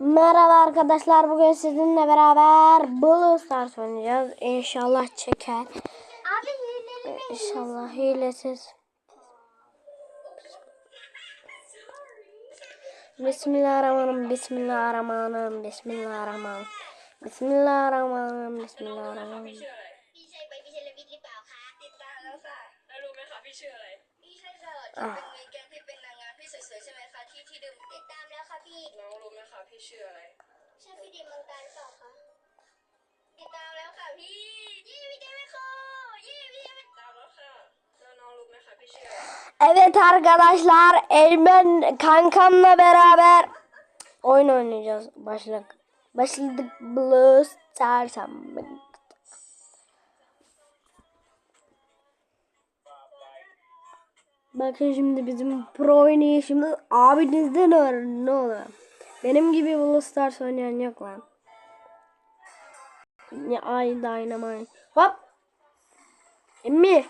Merhaba arkadaşlar. Bugün sizinle beraber Blue Stars oynayacağız. İnşallah çeker. Abi e, İnşallah hilesiz. Bismillahirrahmanirrahim. Bismillahirrahmanirrahim. Bismillahirrahmanirrahim. Bismillahirrahmanirrahim. Bismillahirrahmanirrahim. อ่ะ สวยๆใช่ไหมคะที่ที่ดื่มติดตามแล้วค่ะพี่ น้องรู้ไหมคะพี่ชื่ออะไร ใช่พี่ดิมเมืองการหรือเปล่าคะติดตามแล้วค่ะพี่ยี่พี่เดวิคอยี่พี่เดวิ ตามแล้วค่ะ แล้วน้องรู้ไหมคะพี่ชื่ออะไร Evet arkadaşlar, Eymen kankamla beraber oyun oynayacağız. Başladık. Başladık Brawl Stars'a. Bakın şimdi bizim pro oynayışımız abinizden öğrenin ne olur. Benim gibi Brawl Stars oynayan yok lan. Ya ay dynamite. Hop. Emmi.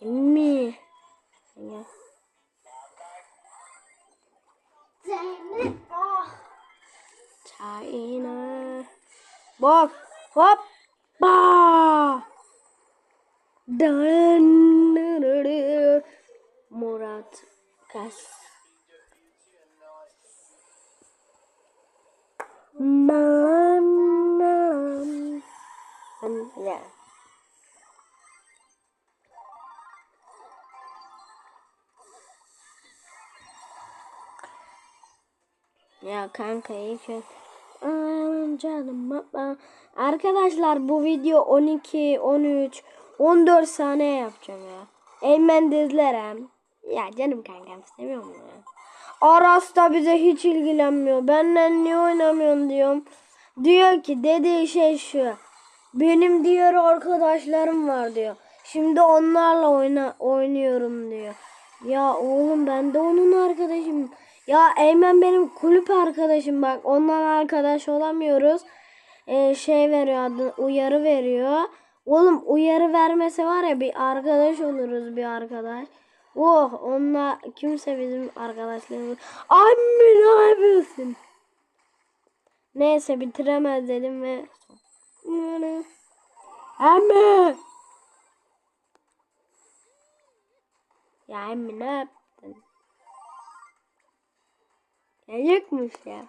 Emmi. Gel. Zeynep ah China. Bak. Hop. Ba. Dın, Kas. Manam. Ya. Ya kanka iyi ki. Canım baba. Arkadaşlar bu video 12, 13, 14 saniye yapacağım ya. Eymen dizlerim. Ya canım kankam seviyorum ya. Aras da bize hiç ilgilenmiyor. Benden niye oynamıyorsun diyorum. Diyor ki dediği şey şu. Benim diğer arkadaşlarım var diyor. Şimdi onlarla oyna oynuyorum diyor. Ya oğlum ben de onun arkadaşım. Ya Eymen benim kulüp arkadaşım bak. Ondan arkadaş olamıyoruz. Ee, şey veriyor adı uyarı veriyor. Oğlum uyarı vermese var ya bir arkadaş oluruz bir arkadaş. Oh onunla kimse bizim arkadaşlarımız. Anne ne yapıyorsun? Neyse bitiremez dedim ve Anne. Ya emmi ne yaptın? Ya yıkmış ya.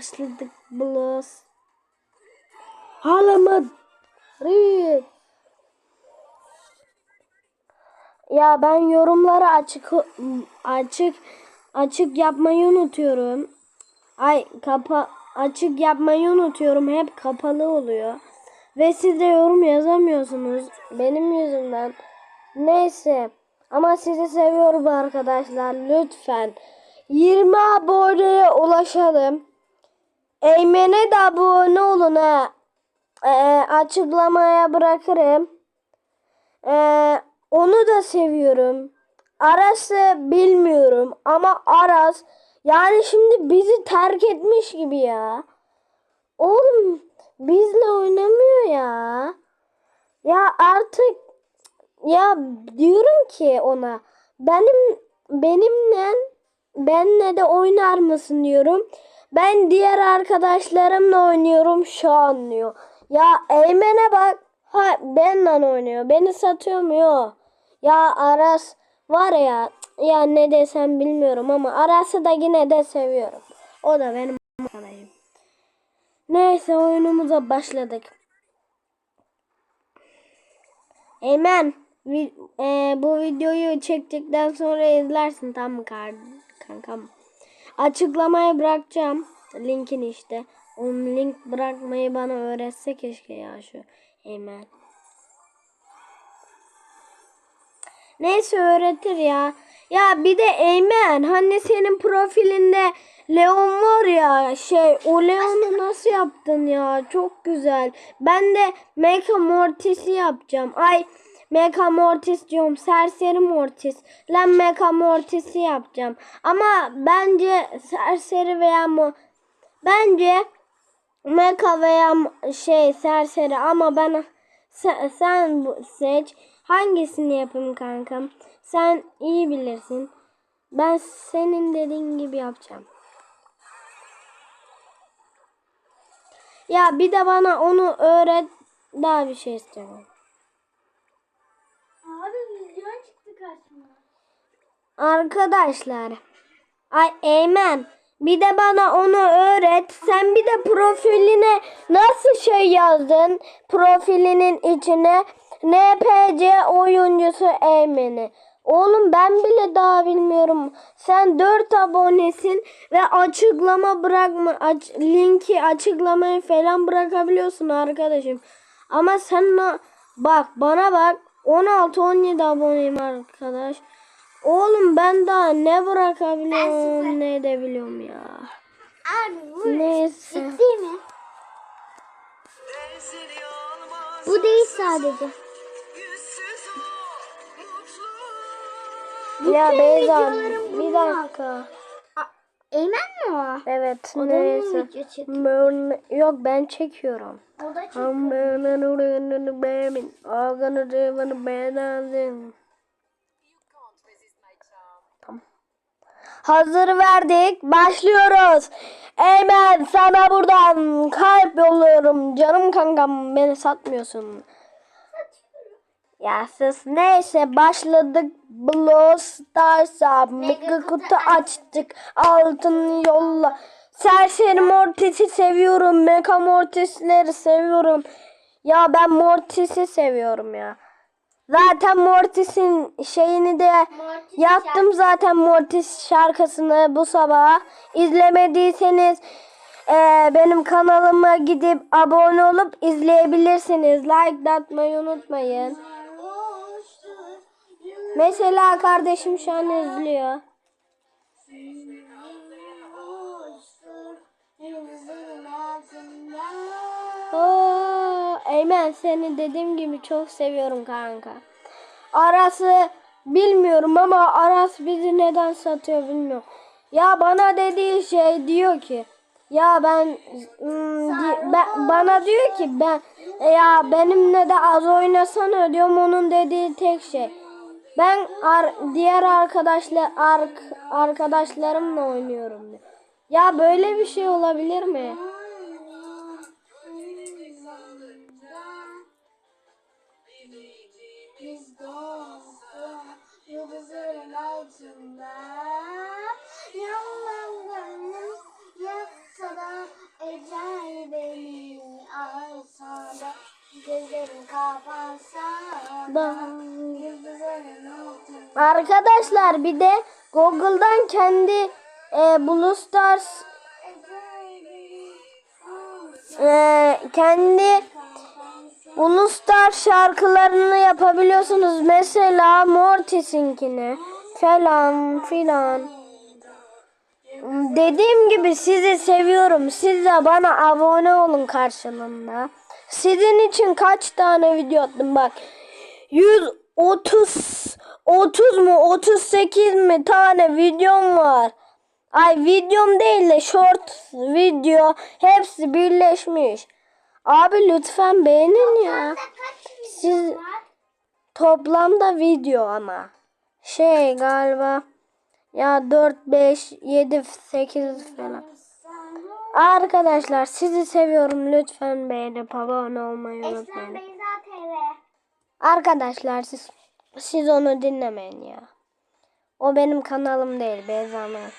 Başladık blos. Halama. Reed. Ya ben yorumları açık açık açık yapmayı unutuyorum. Ay kapa açık yapmayı unutuyorum. Hep kapalı oluyor. Ve siz de yorum yazamıyorsunuz. Benim yüzümden. Neyse. Ama sizi seviyorum arkadaşlar. Lütfen. 20 aboneye ulaşalım. Eymen'e de abone olun ha. Ee, açıklamaya bırakırım. Ee, onu da seviyorum. Aras'ı bilmiyorum ama Aras yani şimdi bizi terk etmiş gibi ya. Oğlum bizle oynamıyor ya. Ya artık ya diyorum ki ona benim benimle benle de oynar mısın diyorum. Ben diğer arkadaşlarımla oynuyorum şu an diyor. Ya Eymen'e bak. Ha benle oynuyor. Beni satıyor mu? Yok. Ya Aras var ya ya ne desem bilmiyorum ama Aras'ı da yine de seviyorum. O da benim arkadaşım. Neyse oyunumuza başladık. Eymen e, bu videoyu çektikten sonra izlersin tamam mı kankam? Açıklamaya bırakacağım linkin işte. O link bırakmayı bana öğretse keşke ya şu Eymen. Neyse öğretir ya. Ya bir de Eymen hani senin profilinde Leon var ya şey o Leon'u nasıl yaptın ya çok güzel. Ben de Mecha Mortis'i yapacağım. Ay Mecha Mortis diyorum serseri Mortis. Lan Mecha Mortis'i yapacağım. Ama bence serseri veya mo bence Mecha veya şey serseri ama ben Sen, sen seç. Hangisini yapayım kankam? Sen iyi bilirsin. Ben senin dediğin gibi yapacağım. Ya bir de bana onu öğret. Daha bir şey istiyorum. Arkadaşlar. Ay Eymen. Bir de bana onu öğret. Sen bir de profiline nasıl şey yazdın? Profilinin içine NPC oyuncusu Eymen'i. Oğlum ben bile daha bilmiyorum. Sen 4 abonesin ve açıklama bırakma aç, linki açıklamayı falan bırakabiliyorsun arkadaşım. Ama sen bak bana bak 16 17 aboneyim arkadaş. Oğlum ben daha ne bırakabiliyorum ne edebiliyorum ya. Abi bu Neyse. ciddi mi? Bu değil sadece. Ya Beyza videolarım bir bunlar. dakika. Eymen mi o? Evet O da mı neyse. video çekiyor? Ben- Yok ben çekiyorum. O da what Hazır verdik. Başlıyoruz. Eymen sana buradan kalp yolluyorum. Canım kankam beni satmıyorsun. Ya sus neyse başladık Brawl Stars'a mega kutu açtık altın yolla Serseri Mortis'i seviyorum Mega Mortis'leri seviyorum Ya ben Mortis'i seviyorum ya Zaten Mortis'in şeyini de Mortis yaptım zaten Mortis şarkısını bu sabah. İzlemediyseniz eee, benim kanalıma gidip abone olup izleyebilirsiniz. Like atmayı unutmayın. Mesela kardeşim şu an izliyor. Oo, Eymen seni dediğim gibi çok seviyorum kanka. Arası bilmiyorum ama Aras bizi neden satıyor bilmiyorum. Ya bana dediği şey diyor ki ya ben, di- ben- bana diyor ki ben ya benimle de az oynasana diyorum onun dediği tek şey. Ben ar- diğer arkadaşlar ark arkadaşlarımla oynuyorum diyor. Ya böyle bir şey olabilir mi? Arkadaşlar bir de Google'dan kendi e, Blue Stars e, kendi Uluslar şarkılarını yapabiliyorsunuz. Mesela Mortis'inkini falan filan. Dediğim gibi sizi seviyorum. Siz de bana abone olun karşılığında. Sizin için kaç tane video attım bak. 130 30 mu 38 mi tane videom var. Ay videom değil de short video hepsi birleşmiş. Abi lütfen beğenin ya. Siz toplamda video ama. Şey galiba ya 4 5 7 8 falan. Arkadaşlar sizi seviyorum. Lütfen beğenip abone olmayı unutmayın. Beyza TV Arkadaşlar siz siz onu dinlemeyin ya. O benim kanalım değil Beyza'nın.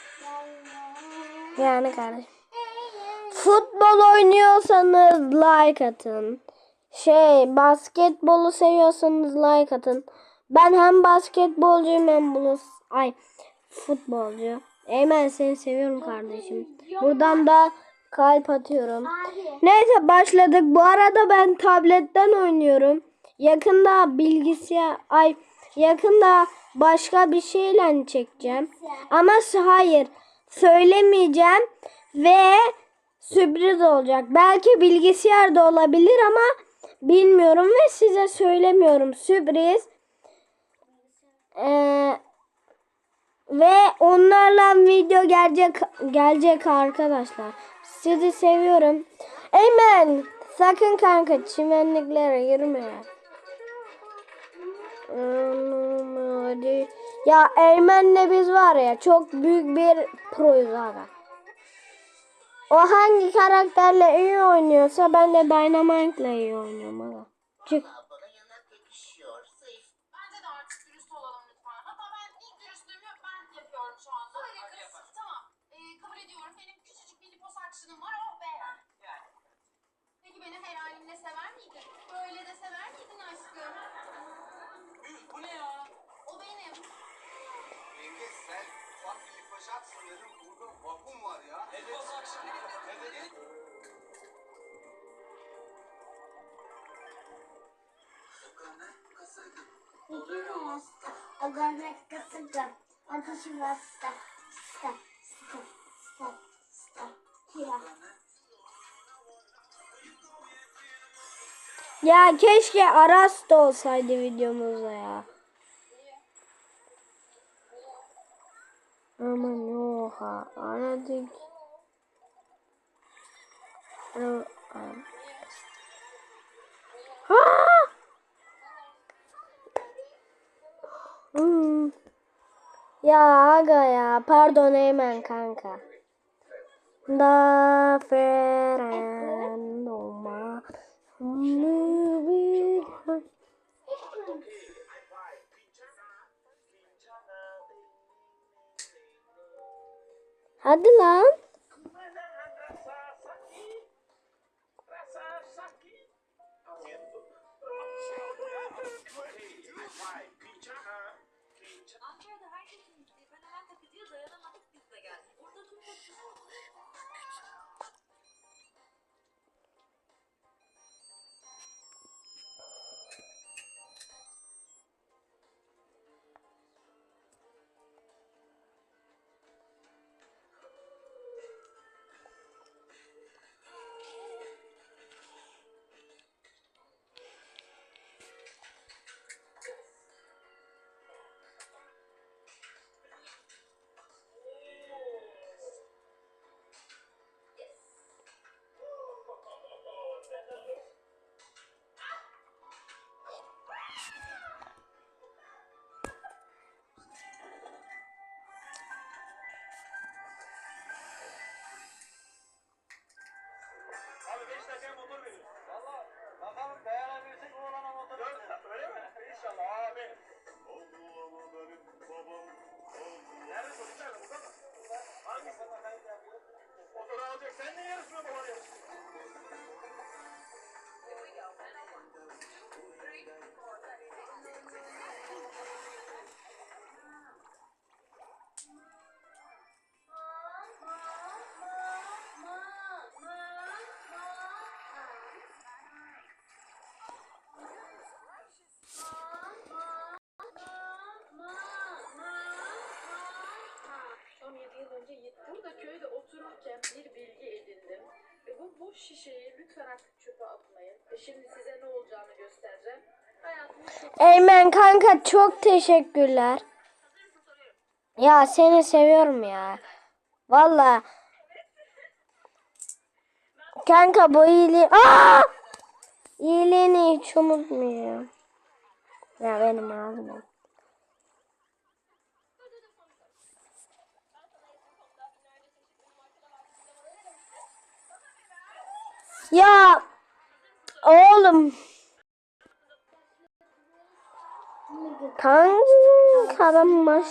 Yani kardeşim. Futbol oynuyorsanız like atın. Şey basketbolu seviyorsanız like atın. Ben hem basketbolcuyum hem bulus. Ay futbolcu. Eymen seni seviyorum kardeşim. Buradan da kalp atıyorum. Abi Neyse başladık. Bu arada ben tabletten oynuyorum. Yakında bilgisayar ay yakında başka bir şeyle çekeceğim. Ama hayır söylemeyeceğim ve sürpriz olacak. Belki bilgisayar da olabilir ama bilmiyorum ve size söylemiyorum. Sürpriz. Ee, ve onlarla video gelecek gelecek arkadaşlar. Sizi seviyorum. Eymen Sakın kanka çimenliklere girme. Ya Eymen'le biz var ya çok büyük bir proyuz aga. O hangi karakterle iyi oynuyorsa ben de Dynamite'le iyi oynuyorum aga. Çık. Bana yanak yakışıyor. Zayıf. Bence de artık dürüst olalım lütfen. Hatta ben ilk dürüstlüğümü ben yapıyorum şu anda. Öyle kız. Tamam. Ee, kabul ediyorum. Benim küçücük bir lipo saçlığım var. O be. Yani. Peki beni her halimle sever miydin? Böyle de sever miydin aşkım? Bu ne ya? O benim. Yenge sen ufak bir lipaşat sanırım vakum var ya. Evet. Okan'ı kasaydım. Oluyor. Ogarnek kasırga. Ateşi bastı. Sta, sta, sta, sta. Kira. Ya keşke Aras da olsaydı videomuzda ya. Oha aradık. Ara- ara- Ha! Hmm. Ya aga ya pardon hemen kanka. Da ferendoma. Hadi lan. Brother Kenneth! Şişeyi lütfen artık çöpe atmayın. E, şimdi size ne olacağını göstereceğim. Eymen kanka çok teşekkürler. Ya seni seviyorum ya. Valla. Kanka bu iyiliği... Aa! İyiliğini hiç unutmayacağım. Ya benim ağzım. Ya oğlum. Kanka ben baş...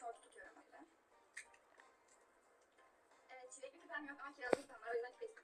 Şortu tutuyorum o yüzden. Evet, çilekli küpem yok ama kirazlı küpem var. O yüzden küpe